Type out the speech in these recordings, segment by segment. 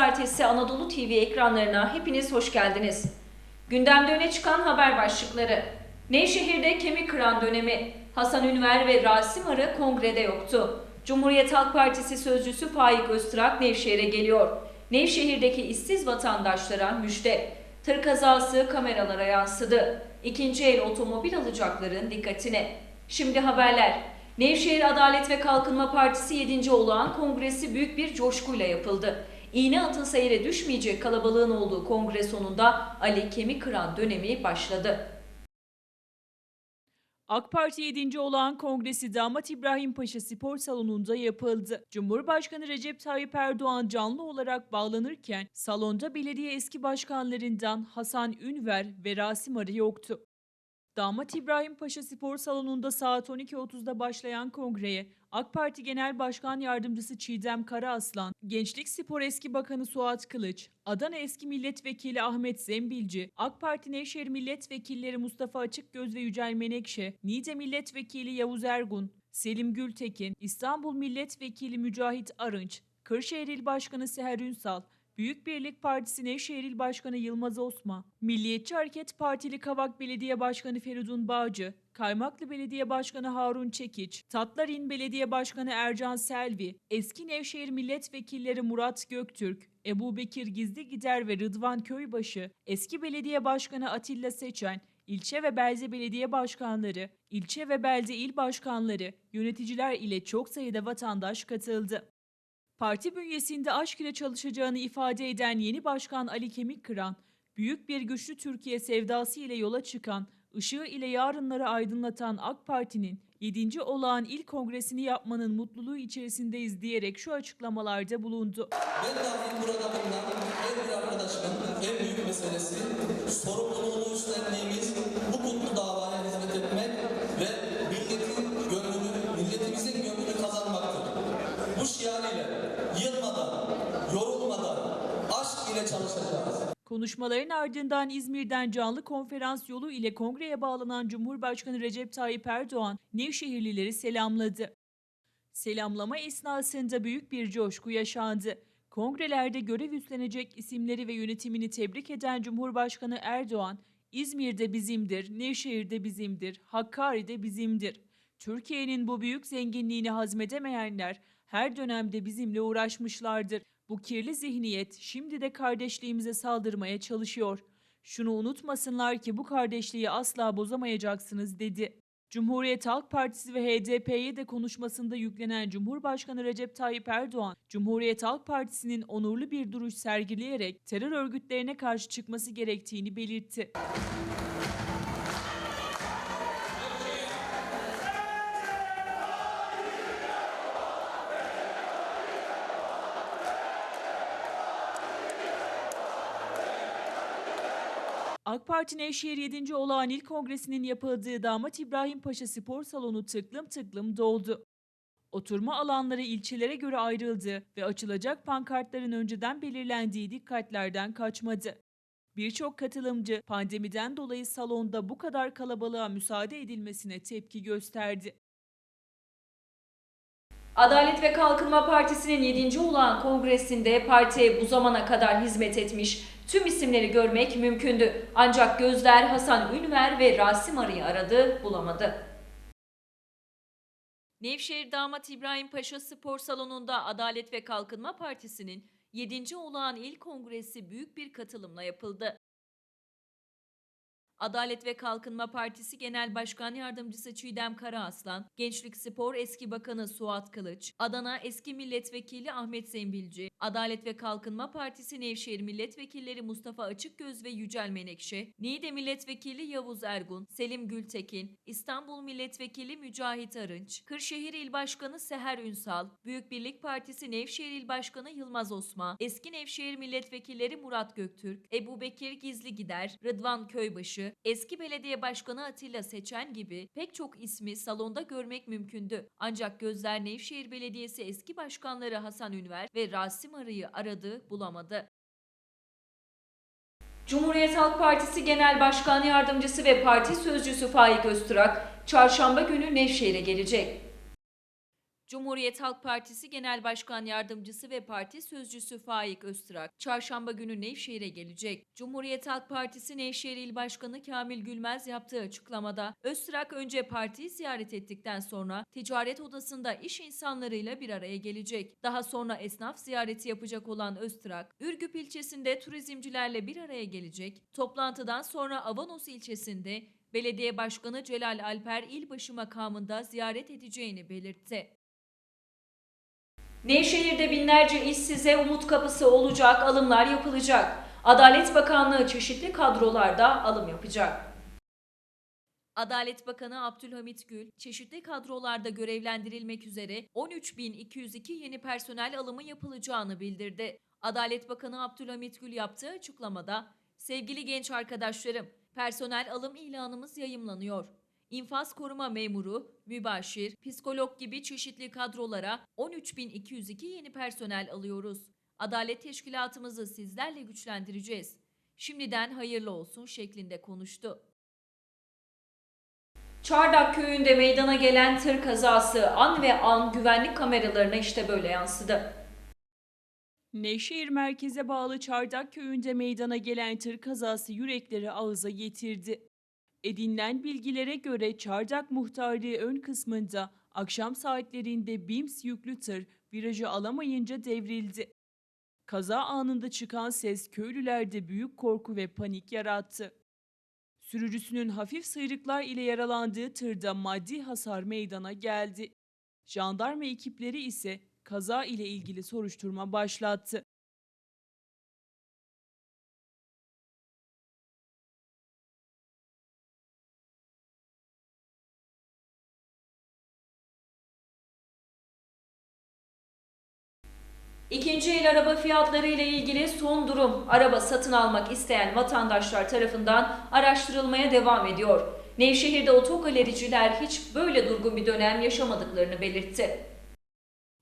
Pazartesi Anadolu TV ekranlarına hepiniz hoş geldiniz. Gündemde öne çıkan haber başlıkları. Nevşehir'de kemik kıran dönemi. Hasan Ünver ve Rasim Arı kongrede yoktu. Cumhuriyet Halk Partisi sözcüsü Faik Öztürk Nevşehir'e geliyor. Nevşehir'deki işsiz vatandaşlara müjde. Tır kazası kameralara yansıdı. İkinci el otomobil alacakların dikkatine. Şimdi haberler. Nevşehir Adalet ve Kalkınma Partisi 7. olağan kongresi büyük bir coşkuyla yapıldı. İğne atılsa yere düşmeyecek kalabalığın olduğu kongre sonunda Ali Kemik Kıran dönemi başladı. AK Parti 7. olağan kongresi Damat İbrahim Paşa Spor Salonu'nda yapıldı. Cumhurbaşkanı Recep Tayyip Erdoğan canlı olarak bağlanırken salonda belediye eski başkanlarından Hasan Ünver ve Rasim Arı yoktu. Damat İbrahim Paşa Spor Salonu'nda saat 12.30'da başlayan kongreye AK Parti Genel Başkan Yardımcısı Çiğdem Karaaslan, Gençlik Spor Eski Bakanı Suat Kılıç, Adana Eski Milletvekili Ahmet Zembilci, AK Parti Nevşehir Milletvekilleri Mustafa Açıkgöz ve Yücel Menekşe, Niğde Milletvekili Yavuz Ergun, Selim Gültekin, İstanbul Milletvekili Mücahit Arınç, Kırşehir İl Başkanı Seher Ünsal, Büyük Birlik Partisi Nevşehir Başkanı Yılmaz Osman, Milliyetçi Hareket Partili Kavak Belediye Başkanı Feridun Bağcı, Kaymaklı Belediye Başkanı Harun Çekiç, Tatlarin Belediye Başkanı Ercan Selvi, eski Nevşehir Milletvekilleri Murat Göktürk, Ebu Bekir Gizli Gider ve Rıdvan Köybaşı, eski belediye başkanı Atilla Seçen, ilçe ve belde belediye başkanları, ilçe ve belde il başkanları, yöneticiler ile çok sayıda vatandaş katıldı. Parti bünyesinde aşk ile çalışacağını ifade eden yeni başkan Ali Kemikkıran, büyük bir güçlü Türkiye sevdası ile yola çıkan, ışığı ile yarınları aydınlatan AK Parti'nin 7. olağan il kongresini yapmanın mutluluğu içerisindeyiz diyerek şu açıklamalarda bulundu. Ben dahil burada bulunan her bir arkadaşımın en büyük meselesi sorumluluğunu üstlendiğimiz bu kutlu Konuşmaların ardından İzmir'den canlı konferans yolu ile kongreye bağlanan Cumhurbaşkanı Recep Tayyip Erdoğan Nevşehirlileri selamladı. Selamlama esnasında büyük bir coşku yaşandı. Kongrelerde görev üstlenecek isimleri ve yönetimini tebrik eden Cumhurbaşkanı Erdoğan, İzmir'de bizimdir, Nevşehir'de bizimdir, Hakkari'de bizimdir. Türkiye'nin bu büyük zenginliğini hazmedemeyenler her dönemde bizimle uğraşmışlardır. Bu kirli zihniyet şimdi de kardeşliğimize saldırmaya çalışıyor. Şunu unutmasınlar ki bu kardeşliği asla bozamayacaksınız dedi. Cumhuriyet Halk Partisi ve HDP'ye de konuşmasında yüklenen Cumhurbaşkanı Recep Tayyip Erdoğan, Cumhuriyet Halk Partisi'nin onurlu bir duruş sergileyerek terör örgütlerine karşı çıkması gerektiğini belirtti. AK Parti Nevşehir 7. olağan il kongresinin yapıldığı Damat İbrahim Paşa Spor Salonu tıklım tıklım doldu. Oturma alanları ilçelere göre ayrıldı ve açılacak pankartların önceden belirlendiği dikkatlerden kaçmadı. Birçok katılımcı pandemiden dolayı salonda bu kadar kalabalığa müsaade edilmesine tepki gösterdi. Adalet ve Kalkınma Partisi'nin 7. olağan kongresinde partiye bu zamana kadar hizmet etmiş tüm isimleri görmek mümkündü. Ancak gözler Hasan Ünver ve Rasim Arı'yı aradı, bulamadı. Nevşehir Damat İbrahim Paşa Spor Salonu'nda Adalet ve Kalkınma Partisi'nin 7. olağan il kongresi büyük bir katılımla yapıldı. Adalet ve Kalkınma Partisi Genel Başkan Yardımcısı Çiğdem Karaaslan, Gençlik Spor Eski Bakanı Suat Kılıç, Adana Eski Milletvekili Ahmet Zembilci, Adalet ve Kalkınma Partisi Nevşehir Milletvekilleri Mustafa Açıkgöz ve Yücel Menekşe, Niğde Milletvekili Yavuz Ergun, Selim Gültekin, İstanbul Milletvekili Mücahit Arınç, Kırşehir İl Başkanı Seher Ünsal, Büyük Birlik Partisi Nevşehir İl Başkanı Yılmaz Osman, Eski Nevşehir Milletvekilleri Murat Göktürk, Ebu Bekir Gizli Gider, Rıdvan Köybaşı, eski belediye başkanı Atilla Seçen gibi pek çok ismi salonda görmek mümkündü. Ancak gözler Nevşehir Belediyesi eski başkanları Hasan Ünver ve Rasim Arı'yı aradı, bulamadı. Cumhuriyet Halk Partisi Genel Başkan Yardımcısı ve Parti Sözcüsü Faik Öztürk, çarşamba günü Nevşehir'e gelecek. Cumhuriyet Halk Partisi Genel Başkan Yardımcısı ve Parti Sözcüsü Faik Öztürk, çarşamba günü Nevşehir'e gelecek. Cumhuriyet Halk Partisi Nevşehir İl Başkanı Kamil Gülmez yaptığı açıklamada, Öztürk önce partiyi ziyaret ettikten sonra ticaret odasında iş insanlarıyla bir araya gelecek. Daha sonra esnaf ziyareti yapacak olan Öztürk, Ürgüp ilçesinde turizmcilerle bir araya gelecek. Toplantıdan sonra Avanos ilçesinde Belediye Başkanı Celal Alper İlbaşı makamında ziyaret edeceğini belirtti. Nevşehir'de binlerce işsize umut kapısı olacak, alımlar yapılacak. Adalet Bakanlığı çeşitli kadrolarda alım yapacak. Adalet Bakanı Abdülhamit Gül, çeşitli kadrolarda görevlendirilmek üzere 13.202 yeni personel alımı yapılacağını bildirdi. Adalet Bakanı Abdülhamit Gül yaptığı açıklamada, Sevgili genç arkadaşlarım, personel alım ilanımız yayımlanıyor. İnfaz koruma memuru, mübaşir, psikolog gibi çeşitli kadrolara 13.202 yeni personel alıyoruz. Adalet teşkilatımızı sizlerle güçlendireceğiz. Şimdiden hayırlı olsun şeklinde konuştu. Çardak köyünde meydana gelen tır kazası an ve an güvenlik kameralarına işte böyle yansıdı. Nevşehir merkeze bağlı Çardak köyünde meydana gelen tır kazası yürekleri ağıza getirdi. Edinilen bilgilere göre Çardak muhtarlığı ön kısmında akşam saatlerinde BİMS yüklü tır virajı alamayınca devrildi. Kaza anında çıkan ses köylülerde büyük korku ve panik yarattı. Sürücüsünün hafif sıyrıklar ile yaralandığı tırda maddi hasar meydana geldi. Jandarma ekipleri ise kaza ile ilgili soruşturma başlattı. İkinci el araba fiyatları ile ilgili son durum araba satın almak isteyen vatandaşlar tarafından araştırılmaya devam ediyor. Nevşehir'de otogalericiler hiç böyle durgun bir dönem yaşamadıklarını belirtti.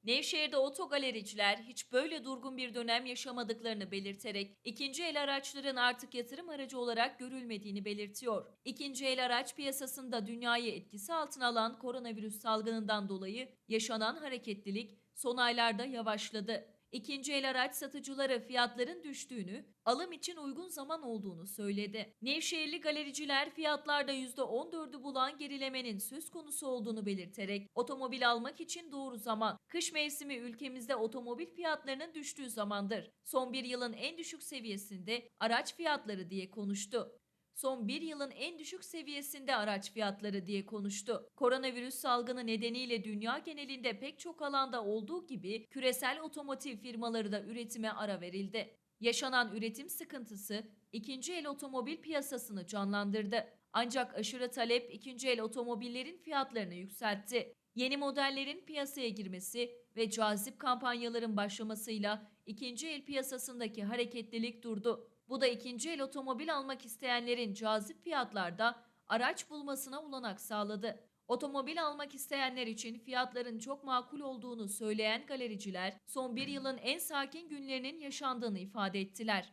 Nevşehir'de otogalericiler hiç böyle durgun bir dönem yaşamadıklarını belirterek ikinci el araçların artık yatırım aracı olarak görülmediğini belirtiyor. İkinci el araç piyasasında dünyayı etkisi altına alan koronavirüs salgınından dolayı yaşanan hareketlilik son aylarda yavaşladı. İkinci el araç satıcıları fiyatların düştüğünü, alım için uygun zaman olduğunu söyledi. Nevşehirli galericiler fiyatlarda %14'ü bulan gerilemenin söz konusu olduğunu belirterek otomobil almak için doğru zaman, kış mevsimi ülkemizde otomobil fiyatlarının düştüğü zamandır. Son bir yılın en düşük seviyesinde araç fiyatları diye konuştu son bir yılın en düşük seviyesinde araç fiyatları diye konuştu. Koronavirüs salgını nedeniyle dünya genelinde pek çok alanda olduğu gibi küresel otomotiv firmaları da üretime ara verildi. Yaşanan üretim sıkıntısı ikinci el otomobil piyasasını canlandırdı. Ancak aşırı talep ikinci el otomobillerin fiyatlarını yükseltti. Yeni modellerin piyasaya girmesi ve cazip kampanyaların başlamasıyla ikinci el piyasasındaki hareketlilik durdu. Bu da ikinci el otomobil almak isteyenlerin cazip fiyatlarda araç bulmasına olanak sağladı. Otomobil almak isteyenler için fiyatların çok makul olduğunu söyleyen galericiler, son bir yılın en sakin günlerinin yaşandığını ifade ettiler.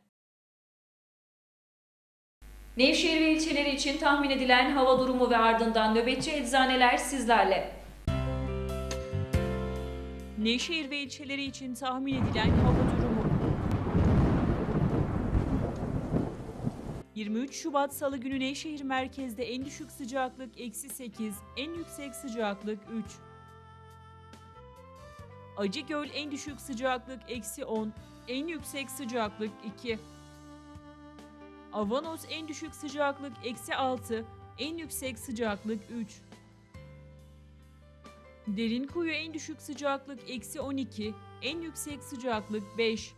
Nevşehir ve ilçeleri için tahmin edilen hava durumu ve ardından nöbetçi eczaneler sizlerle. Nevşehir ve ilçeleri için tahmin edilen hava durumu. 23 Şubat Salı günü Nevşehir merkezde en düşük sıcaklık eksi 8, en yüksek sıcaklık 3. Acıgöl en düşük sıcaklık eksi 10, en yüksek sıcaklık 2. Avanos en düşük sıcaklık eksi 6, en yüksek sıcaklık 3. Derinkuyu en düşük sıcaklık eksi 12, en yüksek sıcaklık 5.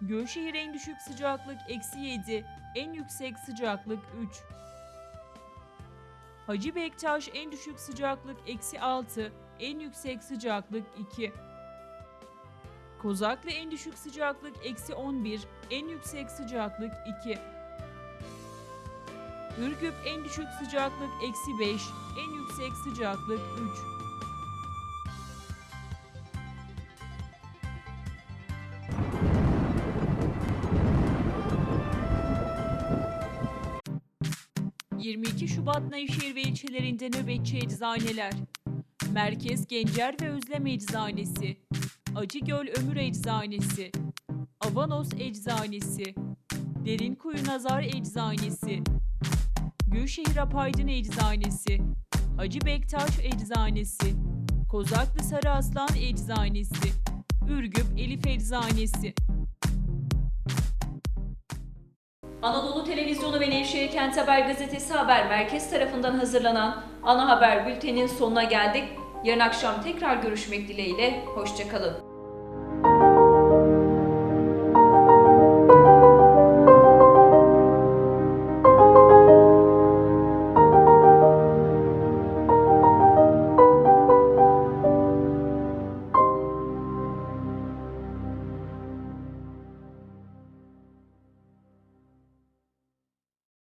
Gölşehir en düşük sıcaklık eksi 7, en yüksek sıcaklık 3. Hacı Bektaş en düşük sıcaklık eksi 6, en yüksek sıcaklık 2. Kozaklı en düşük sıcaklık eksi 11, en yüksek sıcaklık 2. Ürgüp en düşük sıcaklık eksi 5, en yüksek sıcaklık 3. ...22 Şubat Nevşehir ve ilçelerinde nöbetçi eczaneler. Merkez Gencer ve Özlem Eczanesi, Acıgöl Ömür Eczanesi, Avanos Eczanesi, Derinkuyu Nazar Eczanesi, Gülşehir Apaydın Eczanesi, Hacı Bektaş Eczanesi, Kozaklı Sarı Aslan Eczanesi, Ürgüp Elif Eczanesi. Anadolu Televizyonu ve Nevşehir Kent Haber Gazetesi Haber Merkez tarafından hazırlanan ana haber bültenin sonuna geldik. Yarın akşam tekrar görüşmek dileğiyle, hoşçakalın.